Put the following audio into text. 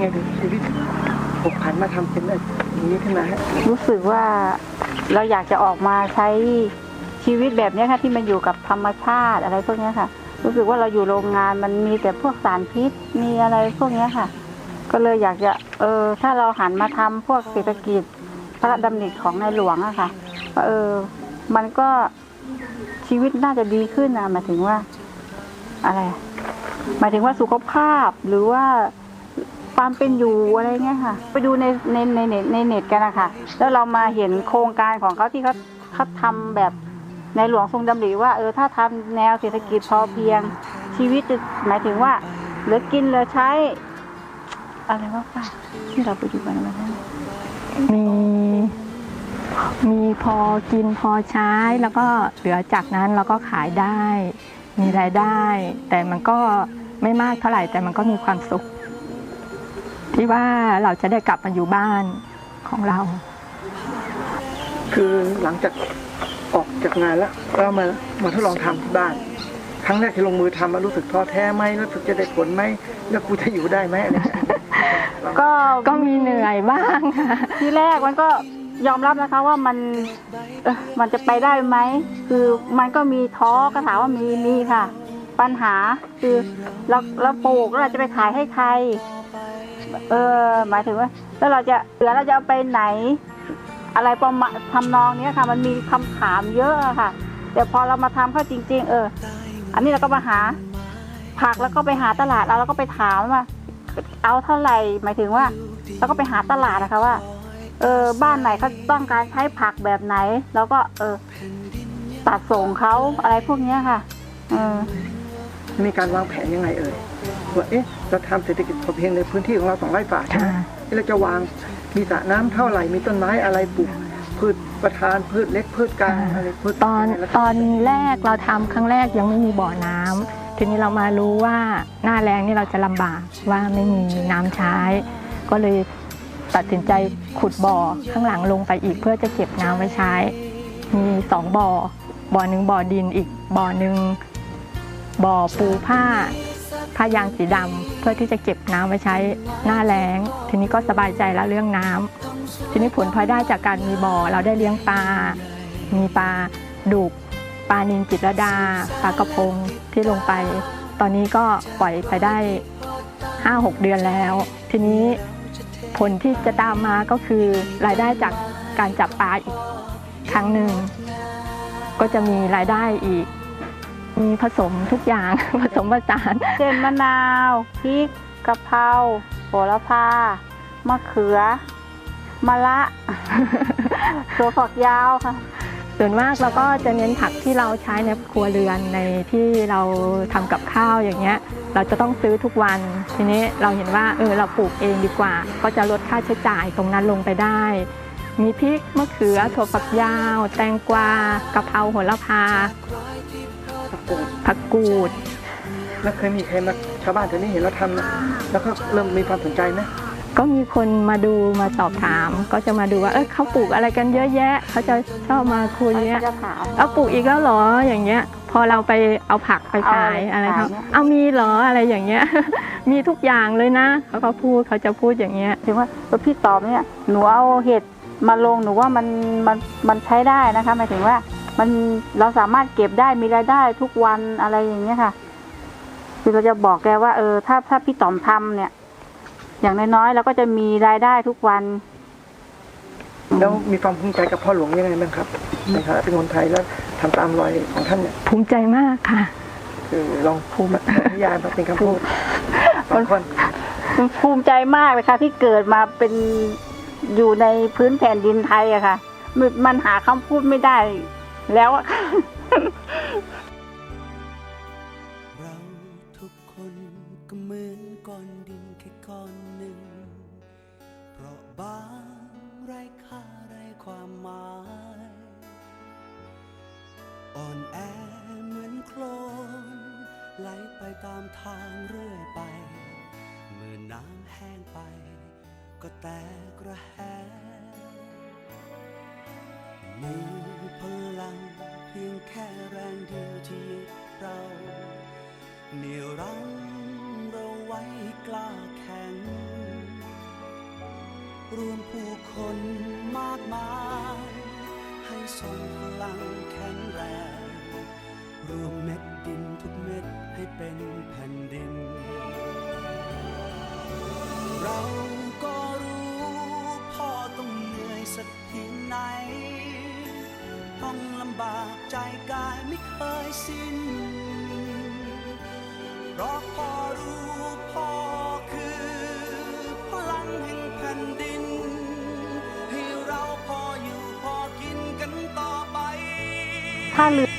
ไงถึงชีวิตผกผันมาทำเป็นอย่างนี้ขึ้นมาฮะรู้สึกว่าเราอยากจะออกมาใช้ชีวิตแบบนี้ค่ะ ที่มันอยู่กับธรรมชาติอะไรพวกนี้ค่ะ รู้สึกว่าเราอยู่โรงงานมันมีแต่พวกสารพิษมีอะไรพวกนี้ค่ะ ก็เลยอยากจะเออถ้าเราหันมาทำพวกเศรษฐกิจ พระราชดำริของในหลวงอะค่ะเออมันก็ชีวิตน่าจะดีขึ้นนะหมายถึงว่า อะไรหมายถึงว่าสุขภาพหรือว่า ความเป็นอยู่อะไรเงี้ยค่ะ ไปดูในในในเน็ตในเน็ตกันนะคะแล้วเรามาเห็นโครงการของเขาที่เขาเขาทำแบบในหลวงทรงดำริว่าเออถ้าทำแนวเศรษฐกิจพอเพียงชีวิตจะหมายถึงว่าเหลือกินเหลือใช้ อะไรวะป้าที่เราไปดูกันมาแล้มีมีพอกินพอใช้แล้วก็เหลือจากนั้นเราก็ขายได้ มีรายได้ แต่มันก็ไม่มากเท่าไหร่แต่มันก็มีความสุข ที่ว่าเราจะได้กลับมาอยู่บ้านของเรา คือหลังจากออกจากงานแล้วก็มามาทดลองทำที่บ้าน ครั้งแรกที่ลงมือทำมารู้สึกท้อแท้ไหมรู้สึกจะได้ผลไหมแล้วกูจะอยู่ได้ไหมอะไรอย่างเงี้ยก็ก็มีเหนื่อยบ้างค่ะทีแรกมันก็ยอมรับนะคะว่ามันเอ่อมันจะไปได้ไหมคือมันก็มีท้อก็ถามว่ามีมีค่ะ ปัญหาคือเราเราปลูกแล้วเราจะไปขายให้ใคร เออ หมายถึงว่า แล้วเราจะเหลือเราจะเอาไปไหน อะไรประมาณทำนองเนี้ยค่ะ มันมีคำถามเยอะค่ะ แต่พอเรามาทำเข้าจริง ๆ เออ อันนี้เราก็มาหา ผักแล้วก็ไปหาตลาดเราแล้วก็ไปถามว่าเอาเท่าไหร่หมายถึงว่าเราก็ไปหาตลาดนะคะว่า เออบ้านไหนเขาต้องการใช้ผักแบบไหน แล้วก็เออตัดส่งเขาอะไรพวกเนี้ยค่ะ เออ มีการวางแผนยังไงเอ่ยว่าเอ๊ะเราทำเศรษฐกิจพอเพียงในพื้นที่ของเราสองไร่ป่าใช่ไหมค่ะเราจะวางมีสระน้ำเท่าไหร่มีต้นไม้อะไรปลูกพืชประทานพืชเล็กพืชกลางอะไรพืชตอนแล้วตอนแรกเราทำครั้งแรกยังไม่มีบ่อน้ำทีนี้เรามารู้ว่าหน้าแรงนี่เราจะลำบากว่าไม่มีน้ำใช้ ก็เลยตัดสินใจขุดบ่อข้างหลังลงไปอีกเพื่อจะเก็บน้ำไว้ใช้ มีสองบ่อบ่อหนึ่งบ่อดินอีกบ่อหนึ่ง บ่อปูผ้าผ้ายางสีดำเพื่อที่จะเก็บน้ำไว้ใช้หน้าแล้ง ทีนี้ก็สบายใจแล้วเรื่องน้ำทีนี้ผลพลอยได้จากการมีบ่อเราได้เลี้ยงปลา มีปลาดุกปลานินจิตรดาปลากระพงที่ลงไป ตอนนี้ก็ปล่อยไปได้ 5-6 เดือนแล้ว ทีนี้ผลที่จะตามมาก็คือรายได้จากการจับปลาอีกครั้งหนึ่งก็จะมีรายได้อีก มีผสมทุกอย่าง ผสมผสานเช่นมะนาวพริกกะเพราโหระพามะเขือมะละตัวฝักยาวค่ะส่วนมากเราก็จะเน้นผักที่เราใช้ในครัวเรือนในที่เราทำกับข้าวอย่างเงี้ย เราจะต้องซื้อทุกวัน ทีนี้เราเห็นว่าเออเราปลูกเองดีกว่า ก็จะลดค่าใช้จ่ายตรงนั้นลงไปได้ มีพริกมะเขือถั่วฝักยาว แตงกวากะเพราโหระพา ปลูกผักกูด แล้วเคยมีใครมาชาวบ้านแถวนี้เห็นเราทำนะแล้วก็เริ่มมีความสนใจไหมก็มีคนมาดูมาสอบถาม ก็จะมาดูว่าเออเขาปลูกอะไรกันเยอะแยะ เขาจะชอบมาคุยเนี้ยเขาจะถามเอาปลูกอีกแล้วเหรออย่างเงี้ย พอเราไปเอาผักไปขายเอาอะไรเขาขายเนี่ยเอามีเหรออะไรอย่างเงี้ย มีทุกอย่างเลยนะเขาก็พูดเขาจะพูดอย่างเงี้ยถึงว่าเออพี่ตอบเนี่ยหนูเอาเห็ดมาลงหนูว่ามันมันมันใช้ได้นะคะหมายถึงว่า มันเราสามารถเก็บได้มีรายได้ทุกวันอะไรอย่างเงี้ยค่ะคือเราจะบอกแกว่า เออ ถ้าถ้าพี่ต๋อมทำเนี่ย อย่างน้อยๆเราก็จะมีรายได้ทุกวัน แล้วมีความภูมิใจกับพ่อหลวงยังไงบ้างครับในฐานะเป็นคนไทยแล้วทำตามรอยของท่านเนี่ยภูมิใจมากค่ะ คือลองภูมินิยายมาเป็นคำพูดบางคนภูมิใจมากเลยค่ะ ที่เกิดมาเป็นอยู่ในพื้นแผ่นดินไทยอะค่ะมันมันหาคำพูดไม่ได้ แล้วอะค่ะเราทุกคนก็เหมือนก้อนดินแค่ก้อนหนึ่ง เพราะบางไรค่าไรความหมาย อ่อนแอเหมือนโคลนไหลไปตามทางเรื่อยไป เมื่อน้ำแห้งไป ก็แตกระแหง มีพลังเพียงแค่แรงเดียวที่เราเหนี่ยวรั้งเราไว้กล้าแข็ง รวมผู้คนมากมาย ให้ส่งพลัง ใจกายไม่เคยสิ้น เพราะพอรู้พอคือพลังแห่งแผ่นดิน ให้เราพออยู่พอกินกันต่อไป ถ้าเรือ